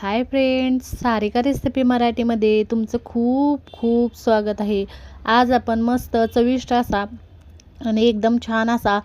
Hi friends Sarika recipe मराठीमध्ये. तुमचं खूप खूप स्वागत आहे. आज आपण मस्त चविष्ट असा आणि एकदम छान असा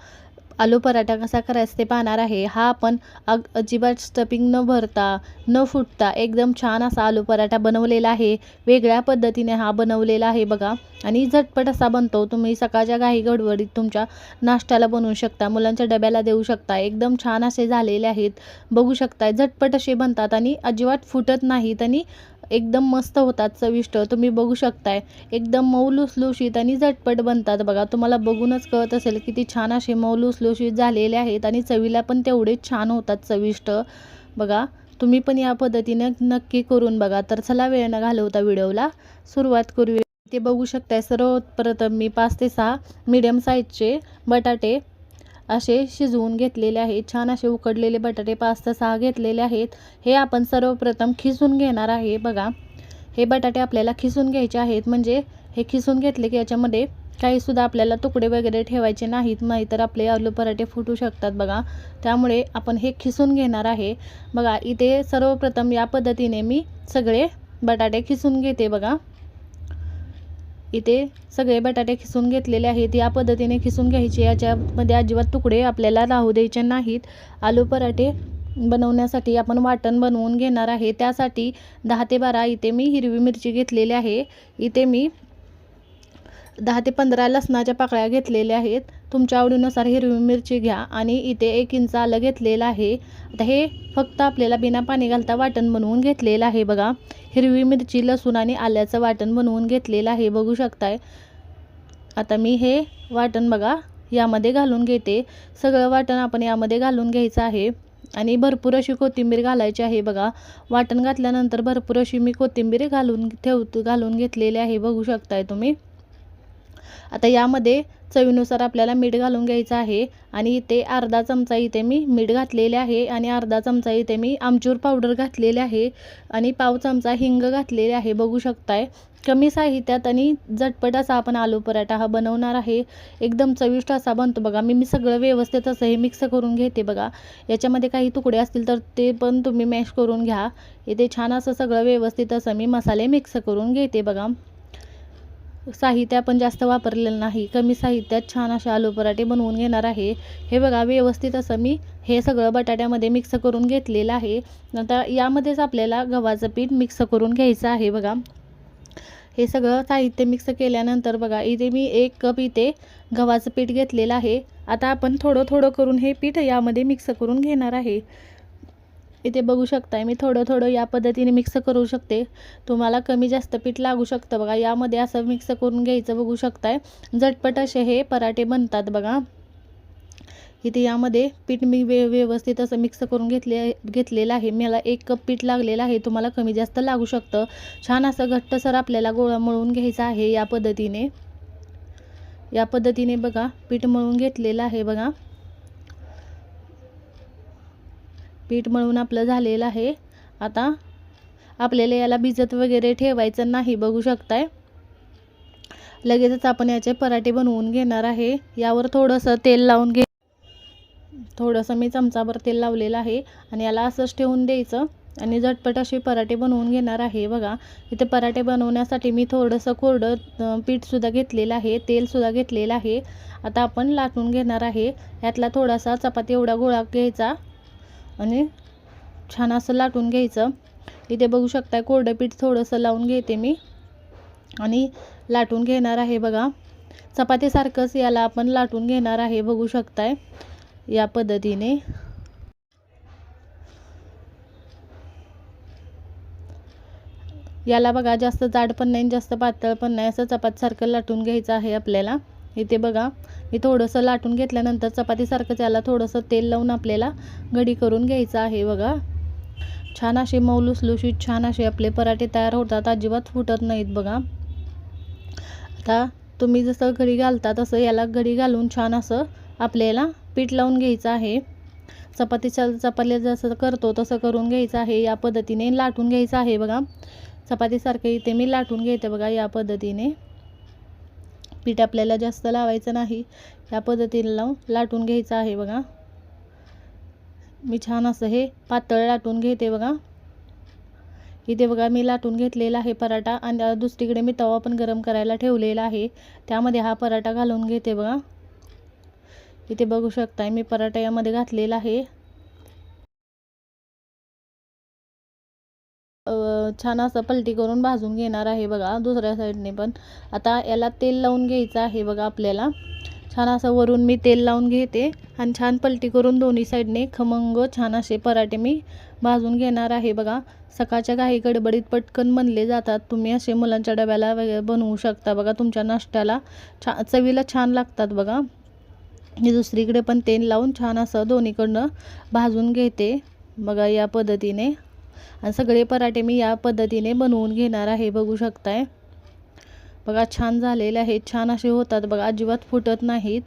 आलू पराठा कसा करायचा ते पाहणार आहे. हा आपण अग अजिबात स्टपिंग न भरता न फुटता एकदम छान असा आलू पराठा बनवलेला आहे. वेगळ्या पद्धतीने हा बनवलेला आहे बघा. आणि झटपट असा बनतो. तुम्ही सकाळच्या घाई गडबडीत तुमच्या नाश्त्याला बनवू शकता मुलांच्या डब्याला देऊ शकता. एकदम छान असे झालेले आहेत. बघू शकताय झटपट असे बनतात आणि अजिबात फुटत नाहीत आणि एकदम मस्त होतात चविष्ट. तुम्ही बघू शकताय. एकदम मौलूसलुशीत आणि झटपट बनतात बघा. तुम्हाला बघूनच कळत असेल किती छान असे मौलूसलुशीत झालेले आहेत आणि चवीला पण तेवढे छान होतात चविष्ट. बघा तुम्ही पण या पद्धतीने नक्की करून बघा. तर चला वेळ न घालवता व्हिडिओला सुरुवात करूया. ते बघू शकताय सर्वप्रथम मी पाच ते सहा मीडियम साईजचे बटाटे असे शिजवून घेतलेले आहेत. छान असे उकडलेले बटाटे पाच ते सहा घेतलेले आहेत. हे आपण सर्वप्रथम खिसून घेणार आहे. बघा हे बटाटे आपल्याला खिसून घ्यायचे आहेत. म्हणजे हे खिसून घेतले की याच्यामध्ये काहीसुद्धा आपल्याला तुकडे वगैरे ठेवायचे नाहीत. नाहीतर आपले आलू पराठे फुटू शकतात बघा. त्यामुळे आपण हे खिसून घेणार आहे. बघा इथे सर्वप्रथम या पद्धतीने मी सगळे बटाटे खिसून घेते बघा. इथे सगळे बटाटे खिसून घेतलेले आहेत. या पद्धतीने खिसून घ्यायचे. याच्यामध्ये अजिबात तुकडे आपल्याला राहू द्यायचे नाहीत. आलू पराठे बनवण्यासाठी आपण वाटण बनवून घेणार आहे. त्यासाठी दहा ते बारा इथे मी हिरवी मिरची घेतलेली आहे. इथे मी दहा ते पंधरा लसणाच्या पाकळ्या घेतलेल्या आहेत. तुमच्या आवडीनुसार हिरवी मिरची घ्या आणि इथे एक इंच आलं घेतलेलं आहे. आता हे फक्त आपल्याला बिना पाणी घालता वाटण बनवून घेतलेलं आहे बघा. हिरवी मिरची लसूण आणि आल्याचं वाटण बनवून घेतलेलं आहे. बघू शकताय. आता मी हे वाटण बघा यामध्ये घालून घेते. सगळं वाटण आपण यामध्ये घालून घ्यायचं आहे. आणि भरपूर अशी कोथिंबीर घालायची आहे बघा. वाटण घातल्यानंतर भरपूर अशी मी कोथिंबीर घालून ठेवतो घालून घेतलेली आहे. बघू शकताय तुम्ही. आता यामध्ये चवीनुसार आपल्याला मीठ घालून घ्यायचं आहे. आणि इथे अर्धा चमचा इथे मी मीठ घातलेले आहे आणि अर्धा चमचा इथे मी आमचूर पावडर घातलेले आहे. आणि पाव चमचा हिंग घातलेले आहे बघू शकताय. कमी साहित्यात आणि झटपट असा आपण आलू पराठा हा बनवणार आहे. एकदम चविष्ट असा बनतो बघा. मी मी सगळं व्यवस्थित असं हे मिक्स करून घेते बघा. याच्यामध्ये काही तुकडे असतील तर ते पण तुम्ही मॅश करून घ्या. इथे छान असं सगळं व्यवस्थित असं मी मसाले मिक्स करून घेते बघा. साहित्य आपण जास्त वापरलेलं नाही. कमी साहित्यात छान असे आलू पराठे बनवून घेणार आहे. हे बघा व्यवस्थित असं मी हे सगळं बटाट्यामध्ये मिक्स करून घेतलेलं आहे. आता यामध्येच आपल्याला गव्हाचं पीठ मिक्स करून घ्यायचं आहे बघा. हे सगळं साहित्य मिक्स केल्यानंतर बघा इथे मी एक कप इथे गव्हाचं पीठ घेतलेलं आहे. आता आपण थोडं थोडं करून हे पीठ यामध्ये मिक्स करून घेणार आहे. इथे बघू शकताय मी. थोडं थोडं या पद्धतीने मिक्स करू शकते. तुम्हाला कमी जास्त पीठ लागू शकतं बघा. यामध्ये असं मिक्स करून घ्यायचं बघू शकताय. झटपट असे हे पराठे बनतात बघा. इथे यामध्ये पीठ मी वे व्यवस्थित असं मिक्स करून घेतले घेतलेलं आहे. मला एक कप पीठ लागलेलं आहे. तुम्हाला कमी जास्त लागू शकतं. छान असं घट्टसर आपल्याला गोळा मळून घ्यायचं आहे या पद्धतीने. या पद्धतीने बघा पीठ मळून घेतलेलं आहे बघा. पीठ मळून आपलं झालेलं आहे. आता आपल्याला याला भिजत वगैरे ठेवायचं नाही बघू शकताय. लगेचच आपण याचे पराठे बनवून घेणार आहे. यावर थोडंसं तेल लावून घे. थोडंसं मी चमचाभर तेल लावलेलं आहे आणि याला असंच ठेवून द्यायचं आणि झटपट असे पराठे बनवून घेणार आहे. बघा इथे पराठे बनवण्यासाठी मी थोडंसं कोरडं पीठसुद्धा घेतलेलं आहे तेलसुद्धा घेतलेलं आहे. आता आपण लाटून घेणार आहे. यातला थोडासा चपाती एवढा गोळा घ्यायचा. आणि छान असं लाटून घ्यायचं. इथे बघू शकताय कोरडं पीठ थोडंसं लावून घेते मी. आणि लाटून घेणार आहे बघा. चपातीसारखंच याला आपण लाटून घेणार आहे बघू शकताय या पद्धतीने. याला बघा जास्त जाड पण नाही जास्त पातळ पण नाही असं चपातीसारखं लाटून घ्यायचं आहे आपल्याला. इथे बघा मी थोडंसं लाटून घेतल्यानंतर चपातीसारखं त्याला थोडंसं तेल लावून आपल्याला घडी करून घ्यायचं आहे बघा. छान असे मऊ लुसलुशीत छान असे आपले पराठे तयार होतात. अजिबात फुटत नाहीत बघा. आता तुम्ही जसं घडी घालता तसं याला घडी घालून छान असं आपल्याला पीठ लावून घ्यायचं आहे. चपातीच्या चपातीला जसं करतो तसं करून घ्यायचं आहे. या पद्धतीने लाटून घ्यायचं आहे बघा. चपातीसारखं इथे मी लाटून घेते बघा या पद्धतीने. पीठ आपल्याला जास्त लावायचं नाही. या पद्धतीने लावून लाटून घ्यायचं आहे बघा. मी छान असं हे पातळ लाटून घेते बघा. इथे बघा मी लाटून घेतलेला आहे पराठा आणि दुसरीकडे मी तवा पण गरम करायला ठेवलेला आहे. त्यामध्ये हा पराठा घालून घेते बघा. इथे बघू शकताय मी पराठा यामध्ये घातलेला आहे. छान असं पलटी करून भाजून घेणार आहे बघा दुसऱ्या साईडने पण. आता याला तेल लावून घ्यायचं आहे बघा आपल्याला. छान असं वरून मी तेल लावून घेते आणि छान पलटी करून दोन्ही साईडने खमंग छान असे पराठे मी भाजून घेणार आहे बघा. सकाळच्या काही गडबडीत पटकन बनले जातात. तुम्ही असे मुलांच्या डब्याला वगैरे बनवू शकता बघा तुमच्या नाश्त्याला छा चवीला छान लागतात बघा. मी दुसरीकडे पण तेल लावून छान असं दोन्हीकडनं भाजून घेते बघा या पद्धतीने. आणि सगळे पराठे मी या पद्धतीने बनवून घेणार आहे बघू शकताय. बघा छान झालेले आहेत. छान असे होतात बघा अजिबात फुटत नाहीत.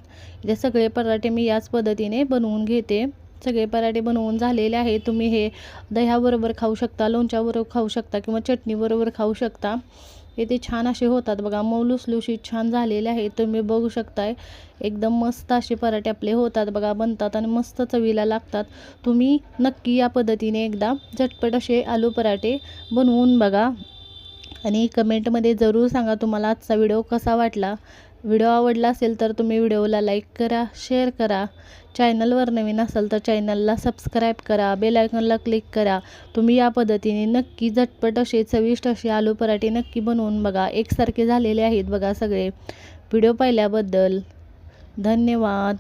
इथे सगळे पराठे मी याच पद्धतीने बनवून घेते. सगळे पराठे बनवून झालेले आहेत. तुम्ही हे दह्याबरोबर खाऊ शकता लोणच्याबरोबर खाऊ शकता किंवा चटणीबरोबर खाऊ शकता. हे ते छान असे होतात बघा. मऊ लुसलुशीत छान झालेले आहेत. तुम्ही बघू शकताय. एकदम मस्त असे पराठे आपले होतात बघा बनतात आणि मस्त चवीला लागतात. तुम्ही नक्की या पद्धतीने एकदा झटपट असे आलू पराठे बनवून बघा. आणि कमेंटमध्ये जरूर सांगा तुम्हाला आजचा व्हिडिओ कसा वाटला. व्हिडिओ आवडला असेल तर तुम्ही व्हिडिओला लाईक करा शेअर करा. चॅनलवर नवीन असाल तर चॅनलला सबस्क्राईब करा बेल आयकॉनला क्लिक करा. तुम्ही या पद्धतीने नक्की झटपट असे चविष्ट असे आलू पराठे नक्की बनवून बघा. एकसारखे झालेले आहेत बघा सगळे. व्हिडिओ पाहिल्याबद्दल धन्यवाद.